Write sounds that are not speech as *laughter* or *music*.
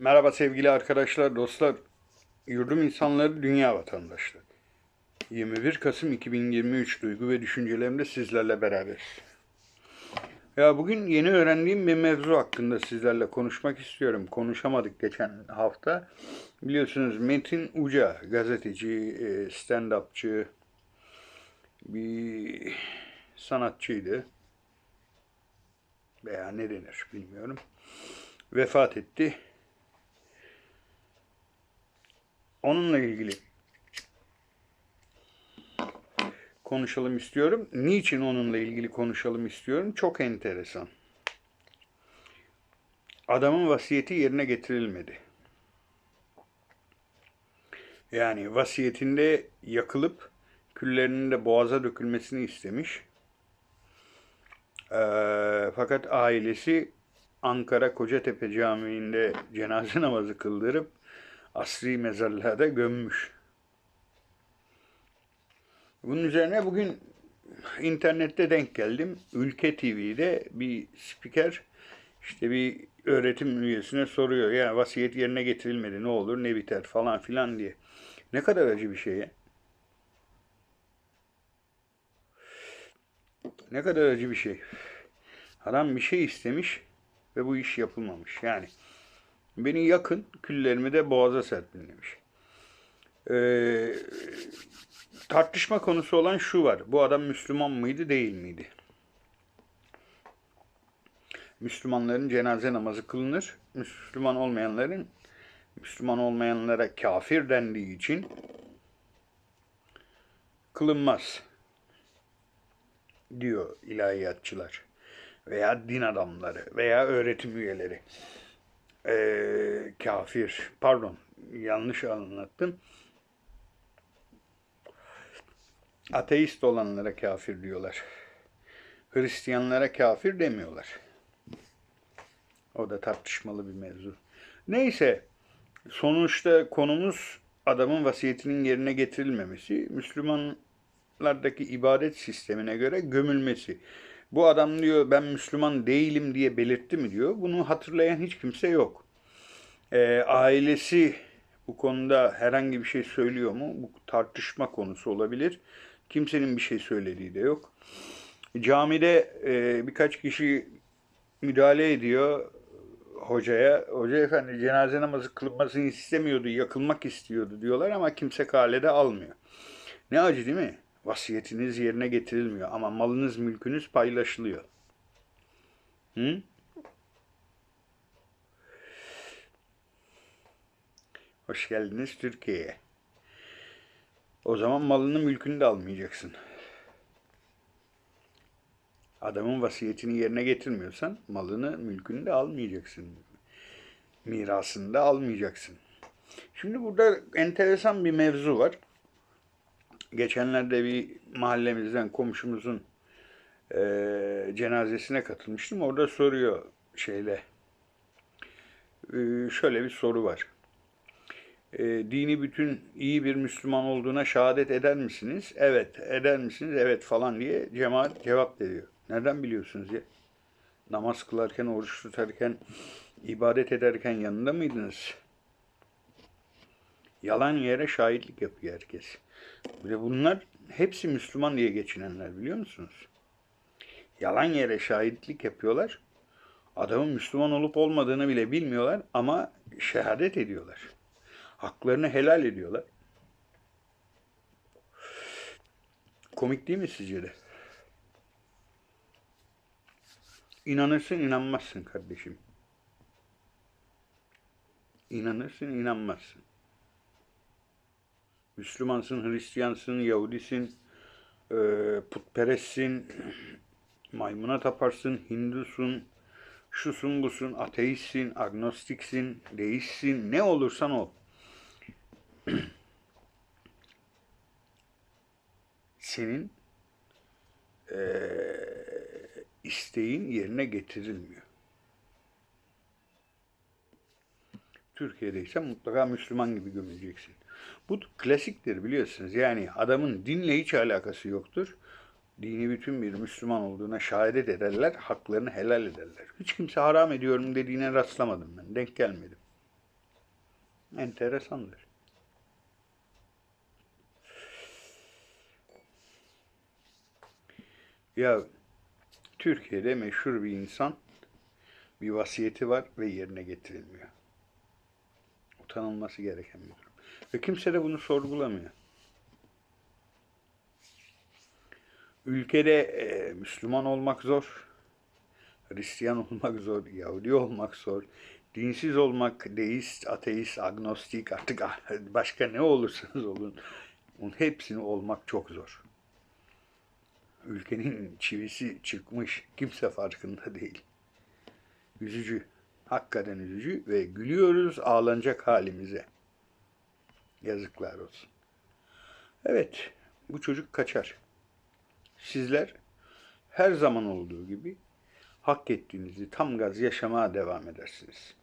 Merhaba sevgili arkadaşlar, dostlar, yurdum insanları, dünya vatandaşları. 21 Kasım 2023 duygu ve düşüncelerimde sizlerle beraber. Ya bugün yeni öğrendiğim bir mevzu hakkında sizlerle konuşmak istiyorum. Konuşamadık geçen hafta. Biliyorsunuz Metin Uca, gazeteci, e, stand-upçı, bir sanatçıydı. Veya ne denir bilmiyorum. Vefat etti. Onunla ilgili konuşalım istiyorum. Niçin onunla ilgili konuşalım istiyorum? Çok enteresan. Adamın vasiyeti yerine getirilmedi. Yani vasiyetinde yakılıp küllerinin de boğaza dökülmesini istemiş. Ee, fakat ailesi Ankara Kocatepe Camii'nde cenaze namazı kıldırıp asri mezarlığa da gömmüş. Bunun üzerine bugün internette denk geldim. Ülke TV'de bir spiker işte bir öğretim üyesine soruyor. Ya vasiyet yerine getirilmedi ne olur ne biter falan filan diye. Ne kadar acı bir şey ya. Ne kadar acı bir şey. Adam bir şey istemiş ve bu iş yapılmamış. Yani beni yakın, küllerimi de boğaza serpin demiş. Ee, tartışma konusu olan şu var. Bu adam Müslüman mıydı, değil miydi? Müslümanların cenaze namazı kılınır. Müslüman olmayanların Müslüman olmayanlara kafir dendiği için kılınmaz diyor ilahiyatçılar veya din adamları veya öğretim üyeleri. Ee, kafir, pardon yanlış anlattım. Ateist olanlara kafir diyorlar. Hristiyanlara kafir demiyorlar. O da tartışmalı bir mevzu. Neyse, sonuçta konumuz adamın vasiyetinin yerine getirilmemesi, Müslümanlardaki ibadet sistemine göre gömülmesi. Bu adam diyor ben Müslüman değilim diye belirtti mi diyor. Bunu hatırlayan hiç kimse yok. Ee, ailesi bu konuda herhangi bir şey söylüyor mu? Bu tartışma konusu olabilir. Kimsenin bir şey söylediği de yok. Camide e, birkaç kişi müdahale ediyor hocaya. Hoca efendi cenaze namazı kılınmasını istemiyordu, yakılmak istiyordu diyorlar ama kimse kalede almıyor. Ne acı değil mi? Vasiyetiniz yerine getirilmiyor ama malınız, mülkünüz paylaşılıyor. Hı? Hoş geldiniz Türkiye'ye. O zaman malını, mülkünü de almayacaksın. Adamın vasiyetini yerine getirmiyorsan malını, mülkünü de almayacaksın. Mirasını da almayacaksın. Şimdi burada enteresan bir mevzu var. Geçenlerde bir mahallemizden komşumuzun e, cenazesine katılmıştım. Orada soruyor şeyle. E, şöyle bir soru var. E, dini bütün iyi bir Müslüman olduğuna şehadet eder misiniz? Evet. Eder misiniz? Evet falan diye cemaat cevap veriyor. Nereden biliyorsunuz ya? Namaz kılarken, oruç tutarken, ibadet ederken yanında mıydınız? Yalan yere şahitlik yapıyor herkes. De bunlar hepsi Müslüman diye geçinenler biliyor musunuz? Yalan yere şahitlik yapıyorlar. Adamın Müslüman olup olmadığını bile bilmiyorlar ama şehadet ediyorlar. Haklarını helal ediyorlar. Komik değil mi sizce de? İnanırsın inanmazsın kardeşim. İnanırsın inanmazsın. Müslümansın, Hristiyansın, Yahudisin, e, putperestsin, *clears throat* maymuna taparsın, Hindusun, şusun busun, ateistsin, agnostiksin, deistsin, ne olursan ol. *clears throat* Senin e, isteğin yerine getirilmiyor. Türkiye'de ise mutlaka Müslüman gibi gömüleceksin. Bu klasiktir biliyorsunuz. Yani adamın dinle hiç alakası yoktur. Dini bütün bir Müslüman olduğuna şehadet ederler, haklarını helal ederler. Hiç kimse haram ediyorum dediğine rastlamadım ben, denk gelmedim. Enteresandır. Ya Türkiye'de meşhur bir insan bir vasiyeti var ve yerine getirilmiyor. Utanılması gereken bir durum. Ve kimse de bunu sorgulamıyor. Ülkede e, Müslüman olmak zor. Hristiyan olmak zor, Yahudi olmak zor, dinsiz olmak, deist, ateist, agnostik artık ah, başka ne olursanız olun, onun hepsini olmak çok zor. Ülkenin çivisi çıkmış, kimse farkında değil. Üzücü, hakikaten üzücü ve gülüyoruz ağlanacak halimize. Yazıklar olsun. Evet, bu çocuk kaçar. Sizler her zaman olduğu gibi hak ettiğinizi tam gaz yaşamaya devam edersiniz.